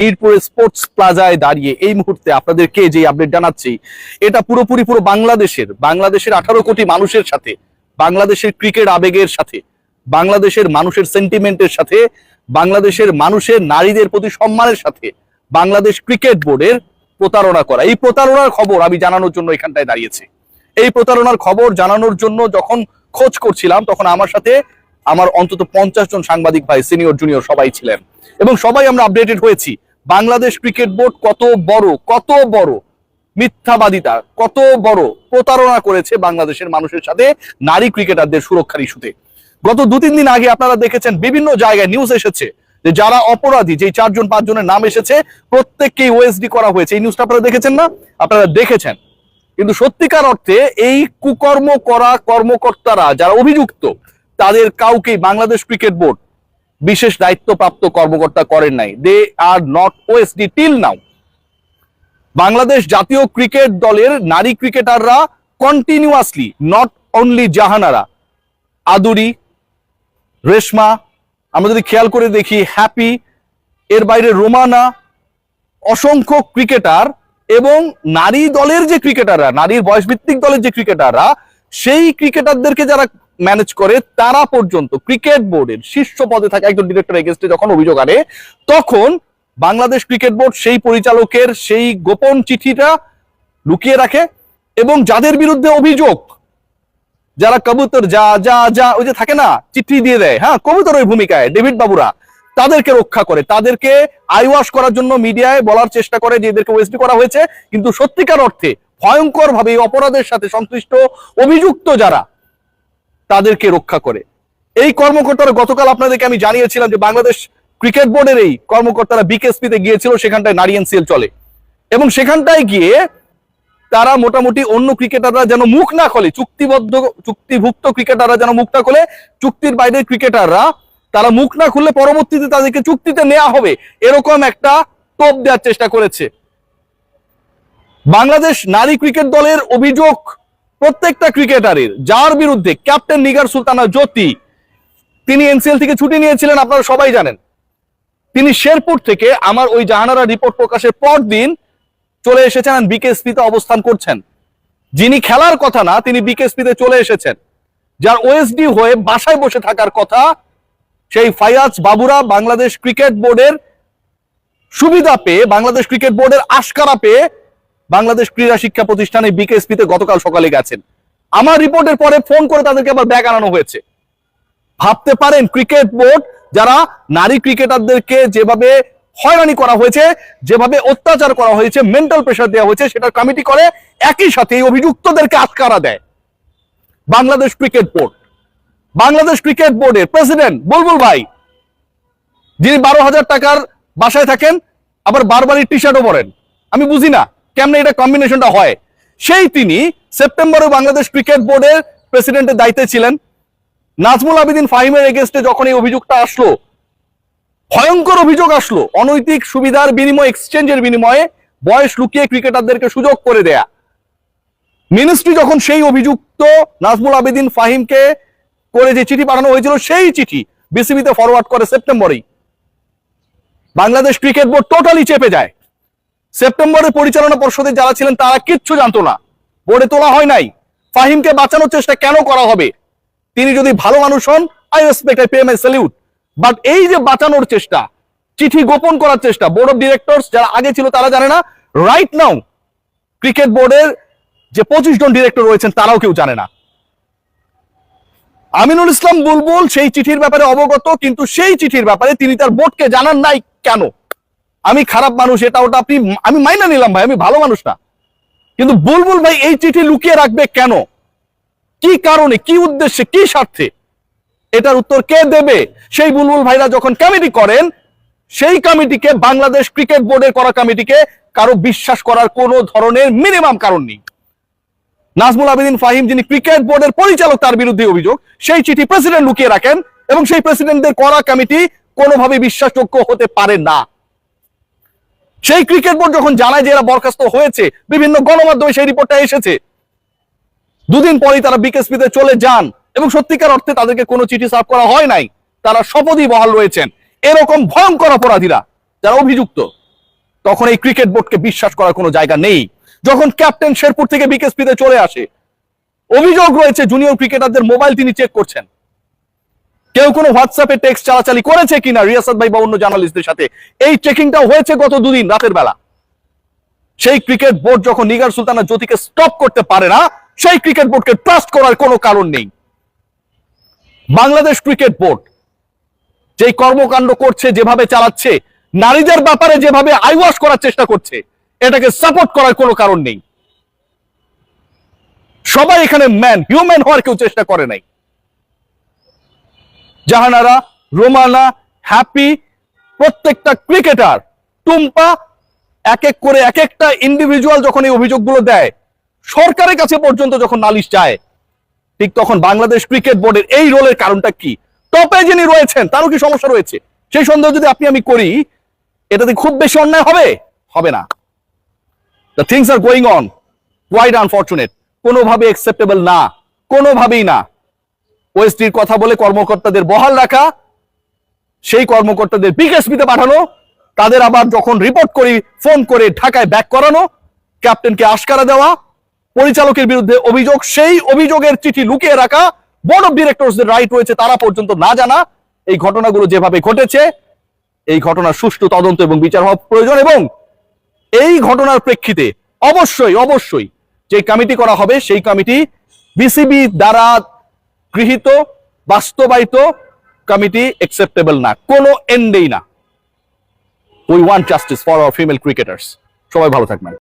মিরপুরে স্পোর্টস প্লাজায় দাঁড়িয়ে এই মুহূর্তে আপনাদেরকে যে আপডেট জানাচ্ছি, এটা পুরোপুরি পুরো বাংলাদেশের বাংলাদেশের আঠারো কোটি মানুষের সাথে, বাংলাদেশের ক্রিকেট আবেগের সাথে, বাংলাদেশের মানুষের সেন্টিমেন্টের সাথে, বাংলাদেশের মানুষের নারীদের প্রতি সম্মানের সাথে বাংলাদেশ ক্রিকেট বোর্ডের প্রতারণা করা। এই প্রতারণার খবর আমি জানানোর জন্য এখানটায় দাঁড়িয়েছি। এই প্রতারণার খবর জানানোর জন্য যখন খোঁজ করছিলাম, তখন আমার সাথে আমার অন্তত পঞ্চাশ জন সাংবাদিক ভাই সিনিয়র জুনিয়র সবাই ছিলেন। এবং সবাই আমরা আপডেটেড হয়েছি। বাংলাদেশ ক্রিকেট বোর্ড কত বড় কত বড় মিথ্যাবাদিতা, কত বড় প্রতারণা করেছে বাংলাদেশের মানুষের সাথে নারী ক্রিকেটারদের সুরক্ষার ইস্যুতে। গত দু তিন দিন আগে আপনারা দেখেছেন বিভিন্ন জায়গায় নিউজ এসেছে যে যারা অপরাধী যে চারজন, পাঁচজনের নাম এসেছে, প্রত্যেককেই ওএসডি করা হয়েছে। এই নিউজটা আপনারা দেখেছেন না? আপনারা দেখেছেন। কিন্তু সত্যিকার অর্থে এই কুকর্ম করা কর্মকর্তারা, যারা অভিযুক্ত, তাদের কাউকেই বাংলাদেশ ক্রিকেট বোর্ড বিশেষ দায়িত্বপ্রাপ্ত কর্মকর্তা করেন নাই। They are not OSD till now Bangladesh জাতীয় ক্রিকেট দলের নারী ক্রিকেটাররা continuously not only Jahanara, Aduri, Reshma, আমরা যদি খেয়াল করে দেখি, হ্যাপি, এর বাইরে রোমানা, অসংখ্য ক্রিকেটার এবং নারী দলের যে ক্রিকেটাররা, নারীর বয়সভিত্তিক দলের যে ক্রিকেটাররা সেই ক্রিকেটারদেরকে যারা ম্যানেজ করে, তারা পর্যন্ত ক্রিকেট বোর্ডের শীর্ষ পদে থাকা একজন ডিরেক্টর এগেনস্টে যখন অভিযোগ আনে, তখন বাংলাদেশ ক্রিকেট বোর্ড সেই পরিচালকের সেই গোপন চিঠিটা লুকিয়ে রাখে এবং যাদের বিরুদ্ধে অভিযোগ, যারা কবুতর যা যা যা, ওই যে থাকে না, চিঠি দিয়ে দেয় হ্যাঁ কবুতর ওই ভূমিকায়, ডেভিড বাবুরা, তাদেরকে রক্ষা করে, তাদেরকে আইওয়াশ করার জন্য মিডিয়ায় বলার চেষ্টা করে যে এদেরকে ওয়েস্টি করা হয়েছে, কিন্তু সত্যিকার অর্থে ভয়ঙ্কর ভাবে এই অপরাধের সাথে সংশ্লিষ্ট অভিযুক্ত যারা, তাদেরকে রক্ষা করে। এই কর্মকর্তারা গতকাল আপনাদেরকে আমি জানিয়েছিলাম যে বাংলাদেশ ক্রিকেট বোর্ডের এই কর্মকর্তারা বিকেএসপিতে গিয়েছিল, সেখানটায় নারী এনসিএল চলে। এবং সেখানটায় গিয়ে তারা মোটামুটি অন্য ক্রিকেটাররা যেন মুখ না খোলে, চুক্তিবদ্ধ, চুক্তিভুক্ত ক্রিকেটাররা যেন মুখ না খোলে, চুক্তির বাইরের ক্রিকেটাররা তারা মুখ না খুললে পরবর্তীতে তাদেরকে চুক্তিতে নেওয়া হবে, এরকম একটা টোপ দেওয়ার চেষ্টা করেছে। বাংলাদেশ নারী ক্রিকেট দলের অভিযোগ প্রত্যেকটা ক্রিকেটারের, যার বিরুদ্ধে ক্যাপ্টেন নিগার সুলতানা জ্যোতি, তিনি এনসিএল থেকে ছুটি নিয়েছিলেন, আপনারা সবাই জানেন। তিনি শেরপুর থেকে আমার ওই জাহানারা রিপোর্ট প্রকাশের পর দিন চলে এসেছেন বিকেএসপিতে অবস্থান করছেন। যিনি খেলার কথা না, তিনি বিকেএসপিতে চলে এসেছেন। যার ওএসডি হয়ে বাসায় বসে থাকার কথা, সেই ফায়াজ বাবুরা বাংলাদেশ ক্রিকেট বোর্ডের সুবিধা পেয়ে, বাংলাদেশ ক্রিকেট বোর্ডের আশকারা পেয়ে বাংলাদেশ ক্রীড়া শিক্ষা প্রতিষ্ঠানে বিকেএসপিতে গতকাল সকালে গেছেন। আমার রিপোর্টের পরে ফোন করে তাদেরকে আবার ব্যাগ আনানো হয়েছে। ভাবতে পারেন, ক্রিকেট বোর্ড, যারা নারী ক্রিকেটারদেরকে যেভাবে হয়রানি করা হয়েছে, যেভাবে অত্যাচার করা হয়েছে মেন্টাল প্রেশার দেওয়া হয়েছে সেটা কমিটি করে একই সাথে এই অভিযুক্তদেরকে আটকারা দেয়। Bangladesh cricket board. Bangladesh cricket বোর্ডের প্রেসিডেন্ট বুলবুল ভাই, যিনি বারো হাজার টাকার বাসায় থাকেন, আবার বারবারই টি শার্টও পরেন। আমি বুঝি না। কেমনে এটা কম্বিনেশনটা হয়? সেই তিনি সেপ্টেম্বরে বাংলাদেশ ক্রিকেট বোর্ডের প্রেসিডেন্টের দায়িত্বে ছিলেন। নাজমুল আবেদিন ফাহিমের এগেনস্টে যখন এই অভিযোগটা আসলো, ভয়ঙ্কর অভিযোগ আসলো, অনৈতিক সুবিধার বিনিময় এক্সচেঞ্জের বিনিময়ে বয়স লুকিয়ে ক্রিকেটারদেরকে সুযোগ করে দেয়া। মিনিস্ট্রি যখন সেই অভিযুক্ত নাজমুল আবেদিন ফাহিমকে করে যে চিঠি পাঠানো হয়েছিল, সেই চিঠি বিসিবিতে ফরওয়ার্ড করে সেপ্টেম্বরেই বাংলাদেশ ক্রিকেট বোর্ড টোটালি চেপে যায়। সেপ্টেম্বরে পরিচালনা পর্ষদে যারা ছিলেন, তারা কিচ্ছু জানতো না। বোর্ডে তোলা হয় নাই। ফাহিমকে বাঁচানোর চেষ্টা কেন করা হবে? তিনি যদি ভালো মানুষ হন I respect I pay my salute but এই যে বাঁচানোর চেষ্টা, চিঠি গোপন করার চেষ্টা বোর্ড অফ ডিরেক্টরস যারা আগে ছিল, তারা জানে না। রাইট নাও ক্রিকেট বোর্ডের যে পঁচিশ জন ডিরেক্টর রয়েছেন, তারাও কেউ জানে না। আমিনুল ইসলাম বুলবুল সেই চিঠির ব্যাপারে অবগত, কিন্তু সেই চিঠির ব্যাপারে তিনি তার বোর্ডকে জানান নাই কেন? আমি খারাপ মানুষ, এটা ওটা আপনি, আমি মাইনা নিলাম ভাই, আমি ভালো মানুষ না। কিন্তু বুলবুল ভাই এই চিঠি লুকিয়ে রাখবে কেন? কি কারণে, কি উদ্দেশ্যে, কি স্বার্থে? এটার উত্তর কে দেবে? সেই বুলবুল ভাইরা যখন কমিটি করেন, সেই কমিটিকে বাংলাদেশ ক্রিকেট বোর্ডের করা কমিটিকে কারও বিশ্বাস করার কোনো ধরনের মিনিমাম কারণ নেই। নাজমুল আবেদিন ফাহিম, যিনি ক্রিকেট বোর্ডের পরিচালক, তার বিরুদ্ধে অভিযোগ, সেই চিঠি প্রেসিডেন্ট লুকিয়ে রাখেন এবং সেই প্রেসিডেন্টদের করা কমিটি কোনোভাবে বিশ্বাসযোগ্য হতে পারে না। সেই ক্রিকেট বোর্ড যখন জানায় যে এরা বরখাস্ত হয়েছে, বিভিন্ন গণমাধ্যমে সেই রিপোর্টটা এসেছে। দুদিন পরেই তারা বিকেএসপিতে চলে যান এবং সত্যিকার অর্থে তাদেরকে কোনো চিঠি সার্ভ করা হয় নাই। তারা শপথই বহাল রয়েছেন। এরকম ভয়ঙ্কর অপরাধীরা যারা অভিযুক্ত, তখন এই ক্রিকেট বোর্ডকে বিশ্বাস করার কোনো জায়গা নেই। যখন ক্যাপ্টেন শেরপুর থেকে বিকেএসপিতে চলে আসে, অভিযোগ রয়েছে জুনিয়র ক্রিকেটারদের মোবাইল তিনি চেক করছেন। কেউ কোনো হোয়াটসঅ্যাপে টেক্সট চালাচালি করেছে কিনা রিয়াসাদ ভাই বা অন্য জার্নালিস্টদের সাথে? এই চেকিংটাও হয়েছে গত দুদিন রাতের বেলা। সেই ক্রিকেট বোর্ড যখন নিগার সুলতানা জ্যোতিকে স্টপ করতে পারে না, সেই ক্রিকেট বোর্ডকে ট্রাস্ট করার কোনো কারণ নেই। বাংলাদেশ ক্রিকেট বোর্ড যেই কর্মকাণ্ড করছে, যেভাবে চালাচ্ছে, নারীদের ব্যাপারে যেভাবে আইওয়াশ করার চেষ্টা করছে, এটাকে সাপোর্ট করার কোনো কারণ নেই। সবাই এখানে ম্যান হিউম্যান হওয়ার কেউ চেষ্টা করে নাই। জাহানারা, রোমানা, হ্যাপি, প্রত্যেকটা ক্রিকেটার, টুম্পা এক এক করে এক একটা ইন্ডিভিজুয়াল যখন এই অভিযোগগুলো দেয়, সরকারের কাছে পর্যন্ত যখন নালিশ চায় ঠিক তখন বাংলাদেশ ক্রিকেট বোর্ডের এই রোলের কারণটা কি? টপে যিনি রয়েছেন, তারও কি সমস্যা রয়েছে? সেই সন্দেহ যদি আপনি আমি করি, এটাতে খুব বেশি অন্যায় হবে? হবে না। The things are going on quite unfortunate কোনোভাবে অ্যাকসেপ্টেবল না, কোনোভাবেই না। ওয়েস্টির কথা বলে কর্মকর্তাদের বহাল রাখা, সেই কর্মকর্তাদের বিকেএসপিতে পাঠানো, তাদের আবার যখন রিপোর্ট করি ফোন করে ঢাকায় ব্যাক করানো ক্যাপ্টেনকে আশকারা দেওয়া, পরিচালকের বিরুদ্ধে অভিযোগ, সেই অভিযোগের চিঠি লুকিয়ে রাখা বোর্ড অফ ডিরেক্টরসদের রাইট রয়েছে তারা পর্যন্ত না জানা। এই ঘটনাগুলো যেভাবে ঘটেছে, এই ঘটনার সুষ্ঠু তদন্ত এবং বিচার হওয়া প্রয়োজন এবং এই ঘটনার প্রেক্ষিতে অবশ্যই অবশ্যই যে কমিটি করা হবে, সেই কমিটি বিসিবি দ্বারা গৃহীত, বাস্তবায়িত কমিটি একসেপ্টেবল না, কোনো এন্ডেই না। We want justice for our female cricketers সবাই ভালো থাকবেন।